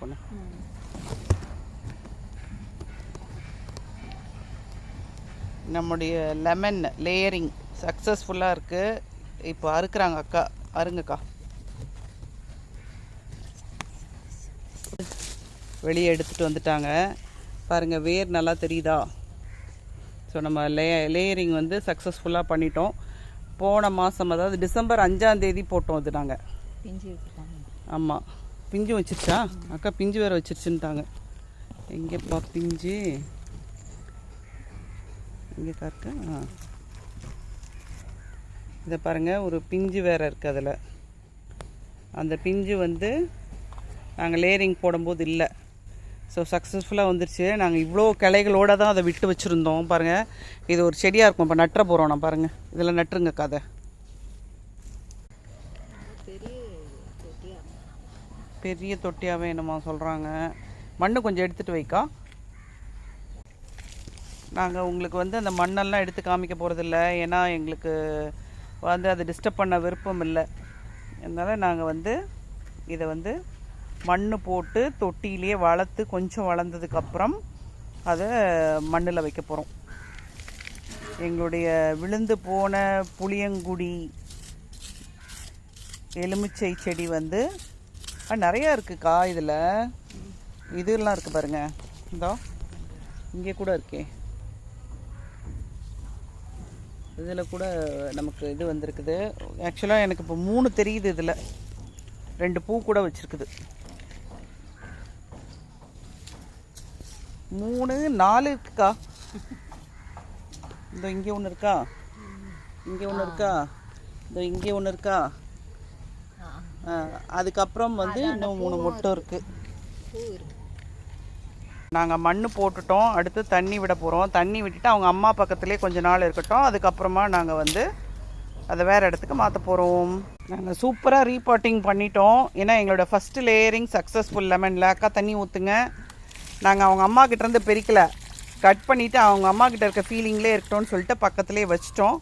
பொண்ணு நம்முடைய lemon layering சக்ஸஸ்ஃபுல்லாக இருக்குது இப்போ அறுக்குறாங்க அக்கா. அருங்கக்கா வெளியே எடுத்துகிட்டு வந்துட்டாங்க. பாருங்கள் வேர் நல்லா தெரியுதா? ஸோ நம்ம லே லேயரிங் வந்து சக்ஸஸ்ஃபுல்லாக பண்ணிட்டோம். போன மாதம் அதாவது டிசம்பர் அஞ்சாம் தேதி போட்டோம் இது நாங்கள் ஆமாம் பிஞ்சு வச்சிருச்சா? அக்கா பிஞ்சு வேறு வச்சிருச்சுன்ட்டாங்க. எங்கேப்பா பிஞ்சு? எங்கேக்கா காருக்கு ஆ. இதை பாருங்கள் ஒரு பிஞ்சு வேறு இருக்குது அதில். அந்த பிஞ்சு வந்து நாங்கள் லேயரிங் போடும்போது இல்லை. ஸோ சக்ஸஸ்ஃபுல்லாக வந்துருச்சு. நாங்கள் இவ்வளோ கிளைகளோடு தான் அதை விட்டு வச்சுருந்தோம். பாருங்கள் இது ஒரு செடியாக இருக்கும். இப்போ நட்டுற போகிறோம் நான் பாருங்கள் இதில் நட்டுருங்க கதை பெரிய தொட்டியாக வேணுமா சொல்கிறாங்க மண் கொஞ்சம் எடுத்துகிட்டு வைக்கா. நாங்கள் உங்களுக்கு வந்து அந்த மண்ணெல்லாம் எடுத்து காமிக்க போகிறதில்ல ஏன்னா எங்களுக்கு வந்து அதை டிஸ்டர்ப் பண்ண விருப்பம் இல்லை. அதனால் நாங்கள் வந்து இதை வந்து மண் போட்டு தொட்டியிலேயே வளர்த்து கொஞ்சம் வளர்ந்ததுக்கப்புறம் அதை மண்ணில் வைக்க போகிறோம் எங்களுடைய விழுந்து போன புளியங்குடி எலுமிச்சை செடி வந்து ஆ, நிறையா இருக்குக்கா இதில். இதெல்லாம் இருக்குது பாருங்க. இதோ இங்கே கூட இருக்கே. இதில் கூட நமக்கு இது வந்திருக்குது. ஆக்சுவலாக எனக்கு இப்போ மூணு தெரியுது இதில். ரெண்டு பூ கூட வச்சுருக்குது. மூணு நாலு இருக்குக்கா. இந்த இங்கே ஒன்று இருக்கா? இங்கே ஒன்று இருக்கா? இந்த இங்கே ஒன்று இருக்கா? அதுக்கப்புறம் வந்து இன்னும் மூணு மொட்டை இருக்குது நாங்கள் மண் போட்டுட்டோம் அடுத்து தண்ணி விட போகிறோம் தண்ணி விட்டுட்டு அவங்க அம்மா பக்கத்துலேயே கொஞ்ச நாள் இருக்கட்டும். அதுக்கப்புறமா நாங்கள் வந்து அதை வேறு இடத்துக்கு மாற்ற போகிறோம் நாங்கள் சூப்பராக ரீபாட்டிங் பண்ணிட்டோம். ஏன்னா எங்களோட ஃபஸ்ட்டு லேயரிங் சக்ஸஸ்ஃபுல் லெமனில் அக்கா தண்ணி ஊற்றுங்க நாங்கள் அவங்க அம்மா கிட்டேருந்து பிரிக்கல. கட் பண்ணிவிட்டு அவங்க அம்மா கிட்ட இருக்க ஃபீலிங்லேயே இருக்கட்டும்னு சொல்லிட்டு பக்கத்துலேயே வச்சிட்டோம்.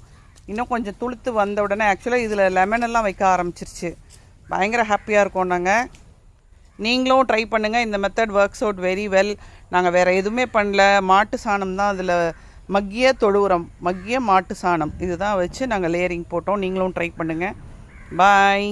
இன்னும் கொஞ்சம் துளுத்து வந்த உடனே ஆக்சுவலாக இதில் லெமன் எல்லாம் வைக்க ஆரம்பிச்சிருச்சு. பயங்கர ஹாப்பியாக இருக்கோம் நாங்கள் நீங்களும் ட்ரை பண்ணுங்கள் இந்த method works out very well நாங்கள் வேறு எதுவுமே பண்ணல. மாட்டு சாணம் தான் அதில் மக்கிய தொழு உரம் மக்கிய மாட்டு சாணம். இதுதான் வச்சு நாங்கள் லேயரிங் போட்டோம். நீங்களும் ட்ரை பண்ணுங்கள் பாய்